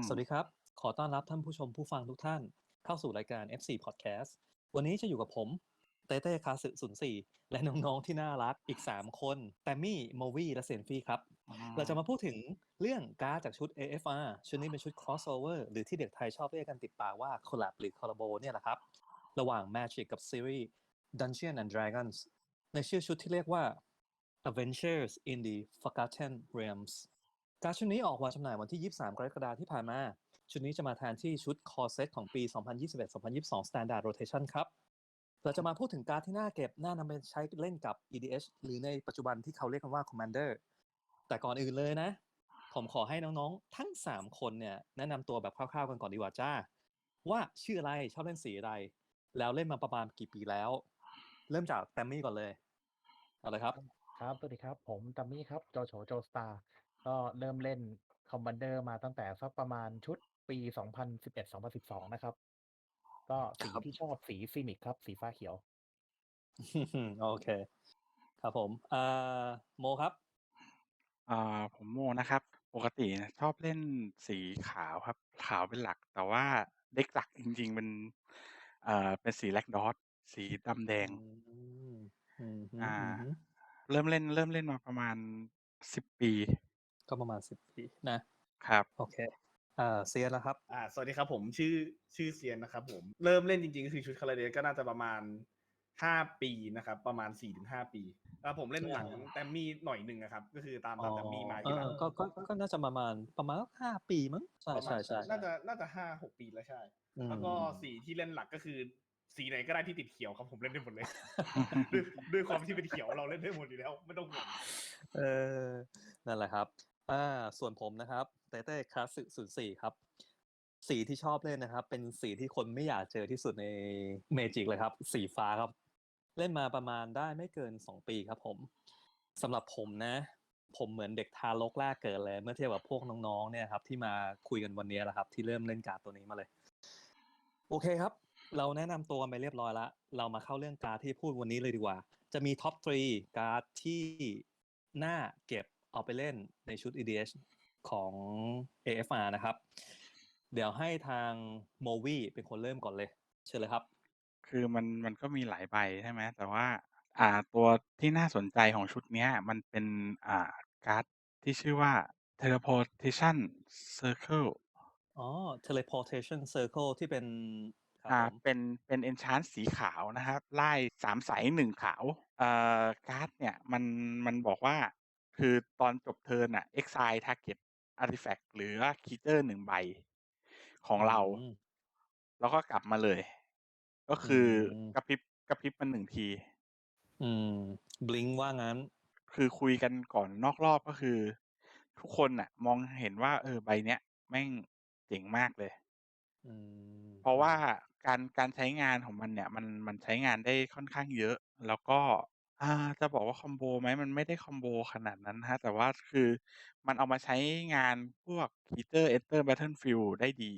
อืมสวัสดีครับ ขอต้อนรับท่านผู้ชมผู้ฟังทุกท่าน เข้าสู่รายการ FC Podcast วันนี้จะอยู่กับผมเต้เต้คาสึศูนย์สี่และน้องๆที่น่ารักอีก 3 คนแตมมี่โมวี่และเซนฟี่ครับ เราจะมาพูดถึงเรื่องการ์ดจากชุด AFR ชุดนี้เป็นชุด crossover หรือที่เด็กไทยชอบเรียกกันติดปากว่า collab หรือ collabo เนี่ยแหละครับ ระหว่าง Magic กับซีรีส์ Dungeons and Dragons ในชื่อชุดที่เรียกว่า Adventures in the Forgotten Realms การดชุดนี้ออกวางจำหน่ายวันที่ 23 กรกฎาคมที่ผ่านมา ชุดนี้จะมาแทนที่ชุด Core Set ของปี 2021-2022 Standard Rotation ครับ เราจะมาพูดถึงการดที่น่าเก็บน่านำไปใช้เล่นกับ EDH หรือในปัจจุบันที่เขาเรียกกันว่า Commander แต่ก่อนอื่นเลยนะ ผมขอให้น้องๆ ทั้ง 3 คนเนี่ยแนะนำตัวแบบคร่าวๆกันก่อนดีกว่าจ้า ว่าชื่ออะไรชอบเล่นสีอะไร แล้วเล่นมาประมาณกี่ปีแล้ว เริ่มจากแตมมี่ก่อนเลยเอาเลยครับ ครับสวัสดีครับ ผมตัมมี่ครับโจโฉโจสตาร์ ก็เริ่มเล่นคอมบันเดอร์มาตั้งแต่สักประมาณชุดปี 2011-2012 นะครับ ก็สีครับที่ชอบสีฟินิกครับ สีฟ้าเขียว โอเค ครับผมเอ่อโมครับอ่าผมโมนะครับ ปกตินะชอบเล่นสีขาวครับ ขาวเป็นหลัก แต่ว่าเด็กหลักจริง ๆ เป็นเอ่อเป็นสีแลกดอสสีดำแดงอืมอืมฮึอ่าอืมฮึเริ่มเล่น เริ่มเล่นมาประมาณสิบปี ก็ประมาณสิบปีนะครับ โอเคเอ่อเซียนแล้วครับ อ่าสวัสดีครับผมชื่อชื่อเซียนนะครับผมเริ่มเล่นจริงๆก็คือชุดคาราเดสก็น่าจะประมาณห้าปีนะครับ ประมาณสี่ถึงห้าปีแล้วผมเล่นหลังอ๋อแตมมี่หน่อยหนึ่งนะครับ ก็คือตามอ๋ตาอมแตมมี่มาเอทีหลัองก็ก็ก็ก็น่าจะประมาณประมาณห้าปีมั้งใช่ประมาใช่ณใช่น่าจะน่าจะห้าหกปีแล้วใช่อืมแล้วก็สีที่เล่นหลักก็คือสีไหนก็ได้ที่ติดเขียวครับผมเล่นได้หมดเลยด้วยด้วยความที่เป็นเขียวเราเล่นได้หมดอยู่แล้วไม่ต้องห่วงเออนั่นแหละครับ อ่า ส่วนผมนะครับเต้เต้คลาสสิกศูนย์สี่ครับ สีที่ชอบเล่นนะครับ เป็นสีที่คนไม่อยากเจอที่สุดในเมจิกเลยครับ สีฟ้าครับ เล่นมาประมาณได้ไม่เกินสองปีครับผมสำหรับผมนะ ผมเหมือนเด็กทารกแรกเกิดเลย เมื่อเทียบกับพวกน้องๆเนี่ยครับ ที่มาคุยกันวันนี้แหละครับ ที่เริ่มเล่นการ์ดตัวนี้มาเลย โอเคครับ เราแนะนำตัวไปเรียบร้อยล้วเรามาเข้าเรื่องการ์ดที่พูดวันนี้เลยดีกว่า จะมีท็อปทรีการ์ดที่น่าเก็บ เอาไปเล่นในชุด EDH ของ AFR นะครับ เดี๋ยวให้ทางโมวีเป็นคนเริ่มก่อนเลย เชิญเลยครับ คือมันมันก็มีหลายใบใช่ไหมแต่ว่า อ่าตัวที่น่าสนใจของชุดเนี้ย มันเป็นอ่าการ์ดที่ชื่อว่า Teleportation Circle อ๋อ teleportation circle ที่เป็นครับอ่าผมเป็นเป็น enchant สีขาวนะครับไล่สามใสหนึ่งขาวเอ่อการ์ดเนี่ยมันมันบอกว่า คือตอนจบเทิร์นอะ exile target artifact หรือว่า creature หนึ่งใบของเราอืมแล้วก็กลับมาเลย ก็คืออมกระพริบกระพริบมันหนึ่งที อืม บลิงว่างั้น คือคุยกันก่อนนอกรอบก็คือ ทุกคนน่ะมองเห็นว่า เออใบเนี้ย แม่งเจ๋งมากเลยอืมเพราะว่าการการใช้งานของมันเนี่ย มันมันใช้งานได้ค่อนข้างเยอะ แล้วก็ อ่าจะบอกว่าคอมโบไหม มันไม่ได้คอมโบขนาดนั้นนะครับ แต่ว่าคือมันเอามาใช้งานพวก Creature Enter Battlefield ได้ดี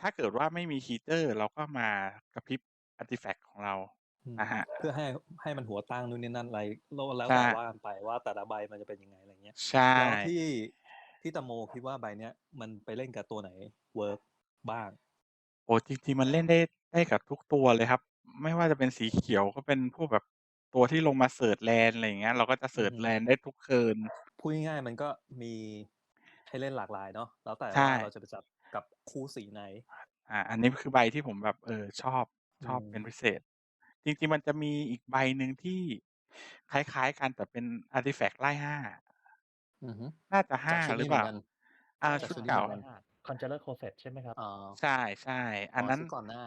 ถ้าเกิดว่าไม่มี Creature เราก็มากระพริบ Artifact ของเรา อืมนะฮะ เพื่อให้ ให้มันหัวตั้งนู่นนี่นั่นอะไรแล้วแล้วใช่แต่ว่ากันไปว่า แต่ละใบมันจะเป็นยังไง อะไรเงี้ย ใช่ แล้วที่ ที่ตะโมคิดว่าใบเนี้ย มันไปเล่นกับตัวไหนเวิร์กบ้าง โอ้ จริง ๆ มันเล่นได้ ได้กับทุกตัวเลยครับ ไม่ว่าจะเป็นสีเขียว ก็เป็นพวกแบบ ตัวที่ลงมาเสิร์ชแลนอะไรอย่างเงี้ย เราก็จะเสิร์ชอือฮึแลนได้ทุกเทิร์น พูดง่ายๆมันก็มีให้เล่นหลากหลายเนาะแล้วแต่ใช่ ว่าเราจะไปจับกับคู่สีไหน อ่า อันนี้คือใบที่ผมแบบ เออ ชอบชอบอืมเป็นพิเศษ จริงๆ มันจะมีอีกใบหนึ่งที่คล้ายๆกันแต่เป็น Artifact ไล่ห้า อือฮึน่าจะจาห้ากชุดหรืนี้อเหเปมือล่านกัน อ่า จากชุดชุดนี้เก่า เหมือนกันคอนเจเลอร์โคเซตใช่ไหมครับอ๋อใช่ใช่อันนั้น ชุดก่อนหน้า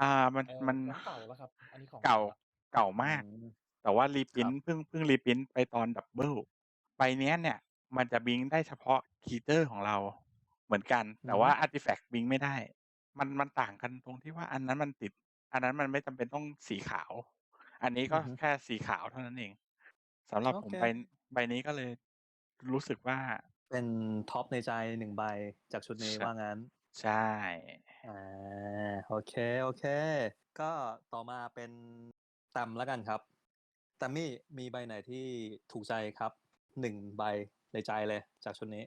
อ่า มันเออมันของเก่าแล้วครับ อันนี้ของเก่าแล้ว เก่ามากอืมแต่ว่ารีพินครับเพิ่ง เพิ่งรีพินไปตอนดับเบิล ใบเนี้ยเนี่ยมันจะบิงได้เฉพาะคีเตอร์ของเราเหมือนกันแต่ว่าอาร์ติแฟกต์บิงไม่ได้ มัน มันต่างกันตรงที่ว่า อันนั้นมันติด อันนั้นมันไม่จำเป็นต้องสีขาว อันนี้ก็อือฮึ แค่สีขาวเท่านั้นเอง สำหรับโอผมเค ใบ ใบนี้ก็เลยรู้สึกว่า เป็นท็อปในใจหนึ่งใบจากชุดนี้ใช่ว่างั้น ใช่อ่าโอเคโอเคก็ต่อมาเป็น ตำแล้วกันครับตัมมี่มีใบไหนที่ถูกใจครับหนึ่งใบในใจเลยจากชุดนี้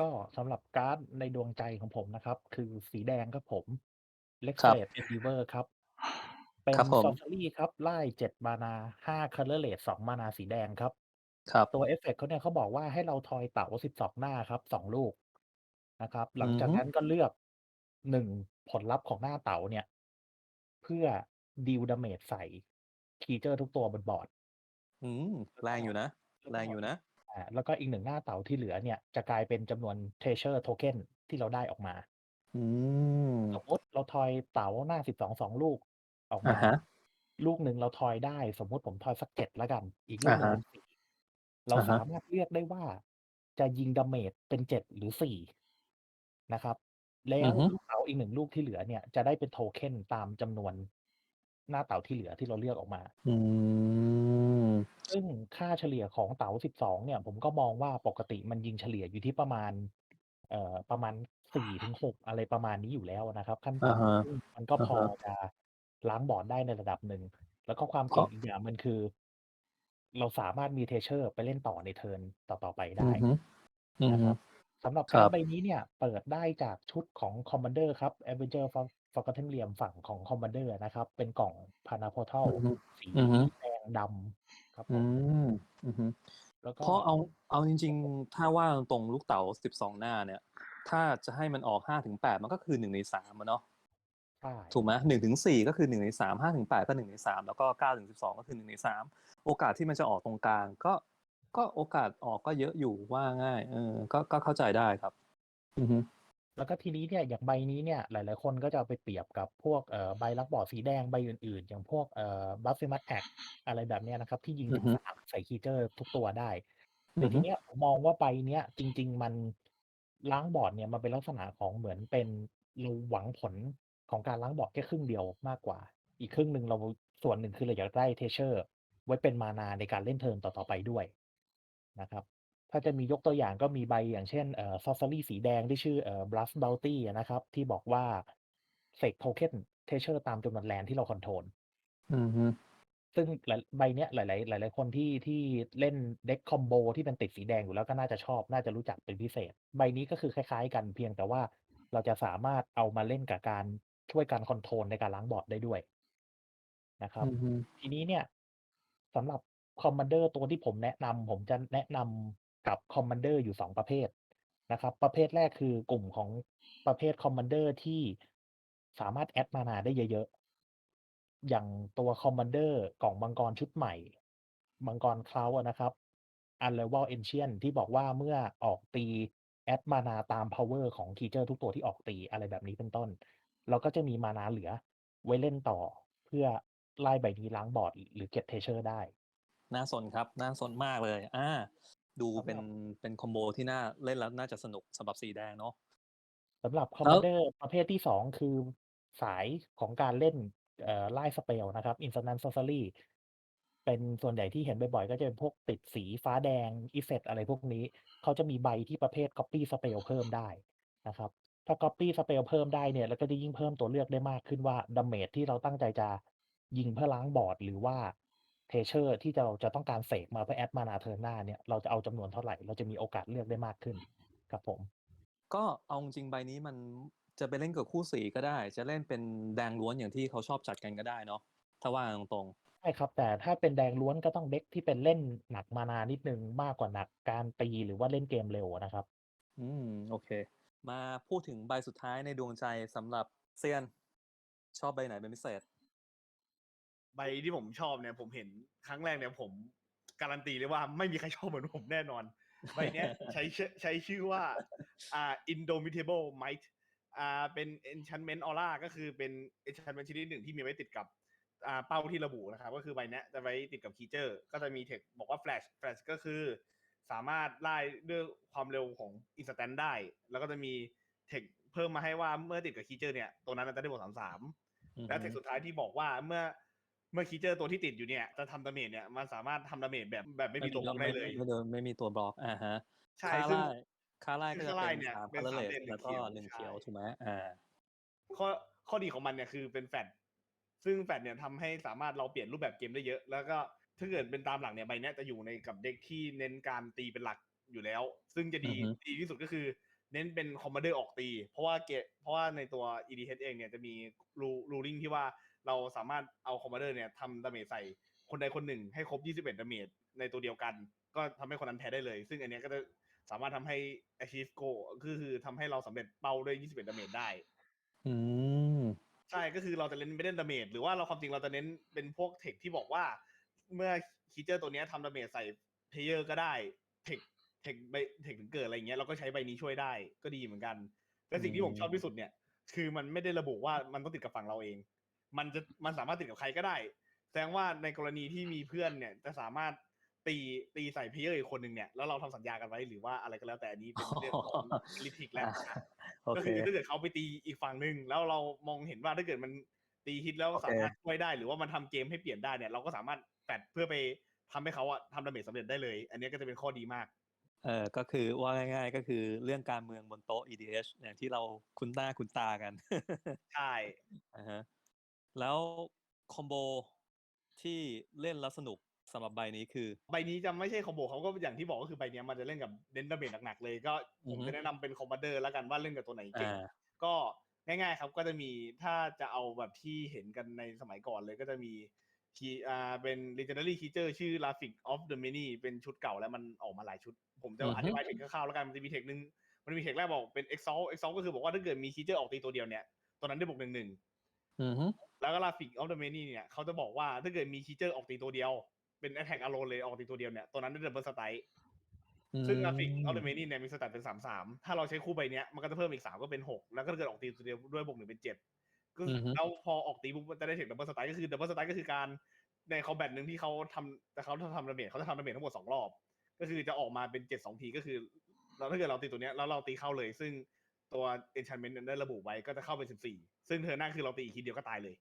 ก็สำหรับการ์ดในดวงใจของผมนะครับ คือสีแดงครับผมครับ Lexlade Endeavor ครับ เป็นครับผม Sorcery ครับ ไล่7มานา5 Colorless 2มานาสีแดงครับ ครับ ตัวเอฟเฟกต์เขาเนี่ยเขาบอกว่าให้เราทอยเต๋า12หน้าครับ2ลูกนะครับ หลังจากอือฮึ นั้นก็เลือก1ผลลัพธ์ของหน้าเต๋าเนี่ย เพื่อดีลดาเมจใส่ คีเจอร์ทุกตัวบนบอร์ดอืมแรงอยู่นะ แรงอยู่นะอ่าแล้วก็อีกหนึ่งหน้าเต๋าที่เหลือเนี่ย จะกลายเป็นจำนวน Treasure Token ที่เราได้ออกมา อืมสมมติเราทอยเต๋าหน้า12 2ลูกออกอ่ามา ฮะ ลูกหนึ่งเราทอยได้ สมมุติผมทอยสักเจ็ดแล้วกัน อีกลูกหนึ่งอ่าฮะเป็นสี่เราอ่าฮะ สามารถเลือกได้ว่า จะยิงดาเมจเป็นเจ็ดหรือสี่นะครับ แล้อืวอฮึลูกเต๋าอีกหนึ่งลูกที่เหลือเนี่ยจะได้เป็นโทเค็นตามจำนวน หน้าเต๋าที่เหลือที่เราเลือกออกมา อืม ซึ่งค่าเฉลี่ยของเต๋า 12 เนี่ย ผมก็มองว่าปกติมันยิงเฉลี่ยอยู่ที่ประมาณ เอ่อประมาณ4-6อะไรประมาณนี้อยู่แล้วนะครับ ขั้นอ่าฮะต่ำซึ่งมันก็อ่าพอฮะจะล้างบอร์ดได้ในระดับหนึ่ง แล้วก็ความก็เก่งอีกอย่างมันคือ เราสามารถมี Treasure ไปเล่นต่อในเทิร์นต่อๆไปอืได้ อฮึอือนะฮึครับสำหรับคการ์รัดบ ใบนี้เนี่ย เปิดได้จากชุดของ Commander ครับ Avenger For Forgotten Realm ฝั่งของ Commander นะครับ เป็นกล่อง Pana Portal อือฮึสีอือฮึแดงดำครับผอืมมอือฮึแล้วก็เพราะเอาเอาจริง ๆ ถ้าว่าตรงๆลูกเต๋า12หน้าเนี่ย ถ้าจะให้มันออก5-8มันก็คือ1ใน3อะเนาะใช่ถูกไหม1-4ก็คือ1ใน3 5-8ก็1ใน3แล้วก็9-12ก็คือ1ใน3โอกาสที่มันจะออกตรงกลาง ก็ก็โอกาสออกก็เยอะอยู่ว่าง่าย เออ ก็ก็เข้าใจได้ครับ อือฮึ แล้วก็ทีนี้เนี่ยอย่างใบนี้เนี่ยหลาย ๆ คนก็จะเอาไปเปรียบกับพวกเอ่อใบลักบอร์ดสีแดงใบอื่น ๆ อย่างพวกเอ่อ Blasphemous Act อะไรแบบเนี้ยนะครับ ที่ยิงอืถึองฮึ3ใส่คีเจอร์ทุกตัวได้อืแต่อทีฮึเนี้ยผมมองว่าใบเนี้ยจริง ๆ มันล้างบอร์ดเนี่ยมันเป็นลักษณะของเหมือนเป็นเราหวังผลของการล้างบอร์ดแค่ครึ่งเดียวมากกว่า อีกครึ่งหนึ่งเราส่วนหนึ่งคือเราอยากได้ Treasure ไว้เป็นมานาในการเล่นเทิร์นต่อๆไปด้วยนะครับ ถ้าจะมียกตัวอย่างก็มีใบอย่างเช่นเอ่อ Sorcery สีแดงที่ชื่อเอ่อ Blast Bounty อะนะครับ ที่บอกว่าเสกโทเค็น Treasure ตามจำนวนแลนด์ที่เราคอนโทรลอือฮึซึ่งหลายใบเนี้ยหลาย ๆ หลาย ๆ คนที่ที่เล่นเด็กคอมโบที่เป็นติดสีแดงอยู่แล้วก็น่าจะชอบ น่าจะรู้จักเป็นพิเศษ ใบนี้ก็คือคล้าย ๆ กันเพียงแต่ว่าเราจะสามารถเอามาเล่นกับการช่วยกันคอนโทรลในการล้างบอร์ดได้ด้วยนะครับอือฮึทีนี้เนี่ยสำหรับ Commander ตัวที่ผมแนะนำผมจะแนะนำ กับ Commander อยู่2ประเภทนะครับ ประเภทแรกคือกลุ่มของประเภท Commander ที่สามารถแอดมานาได้เยอะๆ อย่างตัว Commander กล่องมังกรชุดใหม่ มังกร Cloud อะนะครับ Unravel Ancient ที่บอกว่าเมื่อออกตีแอดมานาตามพาว์เวอร์ของคีเจอร์ทุกตัวที่ออกตีอะไรแบบนี้เป็นต้น เราก็จะมีมานาเหลือ ไว้เล่นต่อเพื่อไล่ใบนี้ล้างบอร์ดหรือเก็บ Treasure ได้ น่าสนครับ น่าสนมากเลย อ่า ดูสำเป็หนรับเป็นคอมโบที่น่าเล่นแล้วน่าจะสนุกสำหรับสีแดงเนาะสำหรับแล้ว Commander ประเภทที่2คือสายของการเล่นเอ่อไล่สเปลนะครับ Instant Sorcery เป็นส่วนใหญ่ที่เห็นบ่อยๆ ก็จะเป็นพวกติดสีฟ้าแดงอิเฟกต์อะไรพวกนี้ เขาจะมีใบที่ประเภท Copy Spell เพิ่มได้นะครับ ถ้า Copy Spell เพิ่มได้เนี่ยเราก็จะยิ่งเพิ่มตัวเลือกได้มากขึ้นว่าดาเมจที่เราตั้งใจจะยิงเพื่อล้างบอร์ดหรือว่า Treasure ที่เราจะต้องการเสกมาเพื่อแอดมานาเทิร์นหน้าเนี่ยเราจะเอาจำนวนเท่าไรเราจะมีโอกาสเลือกได้มากขึ้นครับผม ก็เอาจริงๆใบนี้มันจะไปเล่นกับคู่สีก็ได้ จะเล่นเป็นแดงล้วนอย่างที่เขาชอบจัดกันก็ได้เนาะถ้าว่าตรงใช่ครับ แต่ถ้าเป็นแดงล้วนก็ต้องเด็กที่เป็นเล่นหนักมานานิดหนึ่งมากกว่าหนักการตีหรือว่าเล่นเกมเร็วอะนะครับๆอืมโอเค มาพูดถึงใบสุดท้ายในดวงใจสำหรับเซียน ชอบใบไหนเป็นพิเศษ? ใบที่ผมชอบเนี่ย ผมเห็นครั้งแรกเนี่ยผมการันตีเลยว่าไม่มีใครชอบเหมือนผมแน่นอน ใบเนี้ยใช้ชใช้ชื่อว่าอ่า Indomitable Might อ่าเป็น Enchantment Aura ก็คือเป็น Enchantment ชนิดหนึ่งที่มีไว้ติดกับอ่าเป้าที่ระบุนะครับ ก็คือใบเนี้ยจะไว้ติดกับ Creature ก็จะมีเทคบอกว่า Flash Flash ก็คือ สามารถไล่ด้วยความเร็วของ Instant ได้ แล้วก็จะมีเทคเพิ่มมาให้ว่าเมื่อติดกับ Creature เนี่ยตัวนั้นจะได้บวก33อือและฮึเทคสุดท้ายที่บอกว่าเมื่อ เมื่อ Creature ตัวที่ติดอยู่เนี่ยจะทำ damage เนี่ยมันสามารถทำ damage แบบแบบไม่มีตัวบล็อกได้เลย ไม่ไม่ไม่มีตัวบล็อกอะฮะใช่ค่าซึ่งร่ายค่าร่ายซึ่ก็งจะค่าเป็ร่ายนเนี่ย3เป็น colorless 3แล้วก็1 1เขียวใช่ถูกไหม?อาข้อข้อดีของมันเนี่ยคือเป็น Flash ซึ่ง Flash เนี่ยทำให้สามารถเราเปลี่ยนรูปแบบเกมได้เยอะ แล้วก็ถ้าเกิดเป็นตามหลักเนี่ยใบเนี้ยจะอยู่ในกับเด็กที่เน้นการตีเป็นหลักอยู่แล้ว ซึ่งจะอืดีอฮึดีที่สุดก็คือ เน้นเป็นคอมมานเดอร์ออกตี เพราะว่าเกเพราะว่าในตัว EDH เองเนี่ยจะมีรูรูลิงที่ว่า เราสามารถเอาคอมมานเดอร์เนี่ยทำดาเมจใส่คนใดคนหนึ่งให้ครบ 21 ดาเมจในตัวเดียวกัน ก็ทำให้คนนั้นแพ้ได้เลย ซึ่งอันเนี้ยก็จะสามารถทำให้ achieve goal ก็คือทำให้เราสำเร็จเป้าด้วย 21 ดาเมจได้ อืมใช่ก็คือเราจะเน้นไม่เล่นดาเมจหรือว่าเราความจริงเราจะเน้นเป็นพวกเทคที่บอกว่า เมื่อคีเจอร์ตัวเนี้ยทำดาเมจใส่เพลเยอร์ก็ได้เทคเทคใบเทคถึงเกิดอะไรเงี้ยเราก็ใช้ใบนี้ช่วยได้ก็ดีเหมือนกันแต่สิ่งที่ผมชอบที่สุดเนี่ย คือมันไม่ได้ระบุว่ามันต้องติดกับฝั่งเราเอง มันจะมันสามารถติดกับใครก็ได้ แสดงว่าในกรณีที่มีเพื่อนเนี่ยจะสามารถตีตีใส่เพลเยอร์อีกคนหนึ่งเนี่ยแล้วเราทำสัญญากันไว้หรือว่าอะไรก็แล้วแต่อันนี้เป็นเรื่องของลิทิกแล้วโอก็เคคือถ้าเกิดเขาไปตีอีกฝั่งหนึ่งแล้วเรามองเห็นว่าถ้าเกิดมันตีฮิตแล้วโอเคสามารถช่วยได้ หรือว่ามันทำเกมให้เปลี่ยนได้เนี่ยเราก็สามารถแฟดเพื่อไปทำให้เขาอะทำดาเมจสำเร็จได้เลย อันนี้ก็จะเป็นข้อดีมากเออก็คือว่าง่ายๆ ก็คือเรื่องการเมืองบนโต๊ะ EDH อย่างที่เราคุ้นหน้าคุ้นตากัน ใช่อ่าฮะ แล้วคอมโบที่เล่นแล้วสนุกสำหรับใบนี้คือ ใบนี้จะไม่ใช่คอมโบเขาก็อย่างที่บอกก็คือใบเนี้ยมันจะเล่นกับเดนดาเมจหนักๆเลยก็ผมอือฮึจะแนะนำเป็นคอมมานเดอร์แล้วกันว่าเล่นกับตัวไหนเก่งอ่า ก็ง่ายๆครับก็จะมีถ้าจะเอาแบบที่เห็นกันในสมัยก่อนเลยก็จะมีคีอ่าเป็น legendary creature ชื่อ Raffic of the Many เป็นชุดเก่าแล้วมันออกมาหลายชุด ผมจะอือฮึ อธิบายเทคคร่าวๆแล้วกันมันจะมีเทคนึงมันมีเทคแรกบอกเป็น exalt exalt ก็คือบอกว่าถ้าเกิดมี creature ออกตีตัวเดียวเนี่ยตัวนั้นได้บวกหนึ่งหนึ่ง อือฮึ แล้วก็ Raffic of the Many เนี่ยเขาจะบอกว่าถ้าเกิดมี creature ออกตีตัวเดียว เป็น attack alone เลยออกตีตัวเดียวเนี่ยตัวนั้นได้ double strike ซึ่ง Graphic of the Many เนี่ยมีสแตทเป็นสามสามถ้าเราใช้คู่ใบเนี้ยมันก็จะเพิ่มอีกสามก็เป็นหกแล้วก็ถ้าเกิดออกตีตัวเดียวด้วยบวกหนึ่งเป็นเจ็ดก็อือฮึแล้วพอออกตีปุ๊บมันจะได้ถึงดับเบิลสไตล์ก็คือดับเบิลสไตล์ก็คือการในคอมแบทหนึ่งที่เขาทำแต่เขาทำดาเมจเขาจะทำดาเมจทั้งหมดสองรอบ ก็คือจะออกมาเป็นเจ็ดสองทีก็คือ เราถ้าเกิดเราตีตัวเนี้ยแล้วเราตีเข้าเลย ซึ่งตัว enchantment นั้นได้ระบุไว้ก็จะเข้าเป็นสิบสี่ซึ่งเธอหน้าคือเราตีอีกทีเดียวก็ตายเลย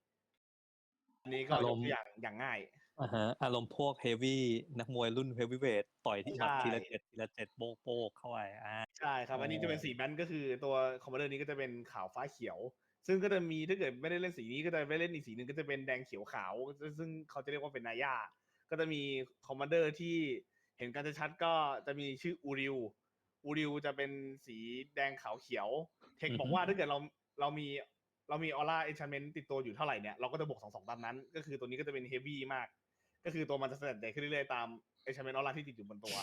อันนี้ก็ยอารกมณ์ตัวอย่างอย่างง่ายอ่าฮะอารมณ์พวกเฮฟวี่นักมวยรุ่นเฮฟวีเวทต่อยที่หมัดใช่ทีละเจ็ดทีละเจ็ดโป๊กโป๊กเข้าไปอ่าใช่ครับ อันนี้จะเป็นอ๋อสีแบนก็คือตัวคอมมานเดอร์นี้ก็จะเป็นขาวฟ้าเขียว ซึ่งก็จะมีถ้าเกิดไม่ได้เล่นสีนี้ก็จะไปเล่นอีกสีหนึ่งก็จะเป็นแดงเขียวขาว ซึ่งเขาจะเรียกว่าเป็นนายาก็จะมีคอมมานเดอร์ที่เห็นกันชัดๆก็จะมีชื่ออูริวอูริวจะเป็นสีแดงขาวเขียว เทคบอกว่าถ้าเกิดเราเรามี เรามีออร่าเอนชานเมนต์ติดตัวอยู่เท่าไหร่เนี่ยเราก็จะบวกสองสองตามนั้น ก็คือตัวนี้ก็จะเป็นเฮฟวี่มาก ก็คือตัวมันจะสแตนใหญ่ขึ้นเรื่อยๆตามเอนชานเมนต์ออร่าที่ติดอยู่บนตัว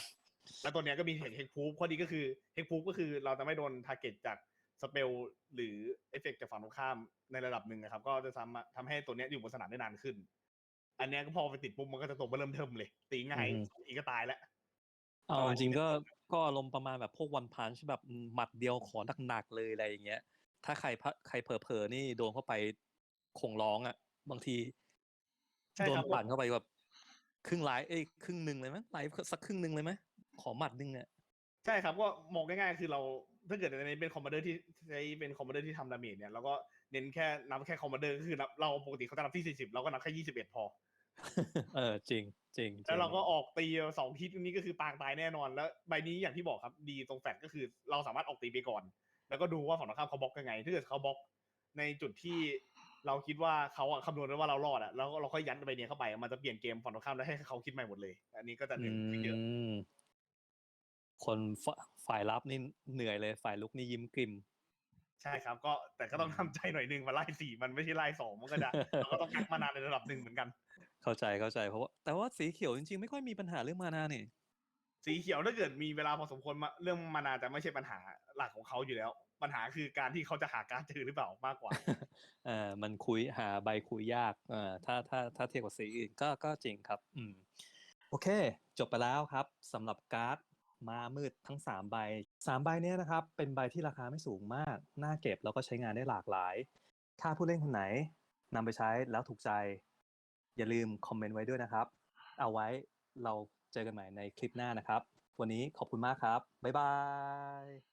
แล้วตัวเนี้ยก็มีเฮกพูฟข้อดีก็คือเฮกพูฟก็คือเราจะไม่โดนทาร์เก็ตจากสเปลหรือเอฟเฟกจากฝั่งตรงข้ามในระดับหนึ่งนะครับ ก็จะทำทำให้ตัวเนี้ยอยู่บนสนามได้นานขึ้น อันเนี้ยก็พอไปติดปุ๊บมันก็จะตัวเริ่มเทิมเลย ตีง่ายอืมสองทีก็ตายแล้วเอาประมาณจริงๆนี้ก็ก็อารมณ์ประมาณแบบพวกวันพันช์แบบหมัดเดียวขอหนักๆเลยอะไรอย่างเงี้ย ถ้าใครพะใครเผลอๆนี่โดนเข้าไปคงร้องอะ บางทีใช่โดนครับปั่นเข้าไปแบบครึ่งไลฟ์เอ้ยครึ่งหนึ่งเลยไหมไลฟ์สักครึ่งหนึ่งเลยไหมขอหมัดหนึงเนี่ยใช่ครับก็มองง่ายๆคือเราถ้าเกิดในนี้เป็นคอมมานเดอร์ที่ใช้เป็นคอมมานเดอร์ที่ทำดาเมจเนี่ยเราก็เน้นแค่นับแค่คอมมานเดอร์ก็คือนับเราปกติเขาจะนับที่สี่สิบเราก็นับแค่ยี่สิบเอ็ดพอ เออจริงจริงจแล้วงเราก็ออกตีสองทิศนี้ก็คือปางตายแน่นอนแล้วใบนี้อย่างที่บอกครับ ดีตรงแฟดก็คือเราสามารถออกตีไปก่อน แล้วก็ดูว่าฝั่งตรงข้ามเขาบล็อกยังไง ถ้าเกิดเขาบล็อกในจุดที่เราคิดว่าเขาอะคำนวณได้ว่าเรารอดอะแล้วเราค่อยยัดใบเนี้ยเข้าไป มันจะเปลี่ยนเกมฝั่งตรงข้ามแล้วให้เขาคิดใหม่หมดเลย อันนี้ก็จะอืเน้นขึ้นเยอะมคนฝฝ่ายรับนี่เหนื่อยเลย ฝ่ายลุกนี่ยิ้มกริมใช่ครับ ก็แต่ก็ต้องทำใจหน่อยนึงมาไล่สี่มันไม่ใช่ไล่สองมันก็จะเราก็ต้องกักมานานในระดับหนึ่งเหมือนกัน เข้าใจเข้าใจเพราะว่าแต่ว่าสีเขียวจริงๆ ไม่ค่อยมีปัญหาเรื่องมานานี่ สีเขียวถ้าเกิดมีเวลาพอสมควรมาเรื่องมานาจะไม่ใช่ปัญหาหลักของเขาอยู่แล้ว ปัญหาคือการที่เขาจะหาการดเจอหรือเปล่ามากกว่าเออมันคุยหาใบคุยยากเออถ้าถ้าถ้าเทียบกับสีอื่นก็ก็จริงครับ อืม โอเค จบไปแล้วครับสำหรับการ์ดมามืดทั้ง 3 ใบ 3 ใบเนี้ยนะครับ เป็นใบที่ราคาไม่สูงมาก น่าเก็บแล้วก็ใช้งานได้หลากหลาย ถ้าผู้เล่นคนไหนนำไปใช้แล้วถูกใจ อย่าลืมคอมเมนต์ไว้ด้วยนะครับ เอาไว้เรา เจอกันใหม่ในคลิปหน้านะครับ วันนี้ขอบคุณมากครับ บ๊ายบาย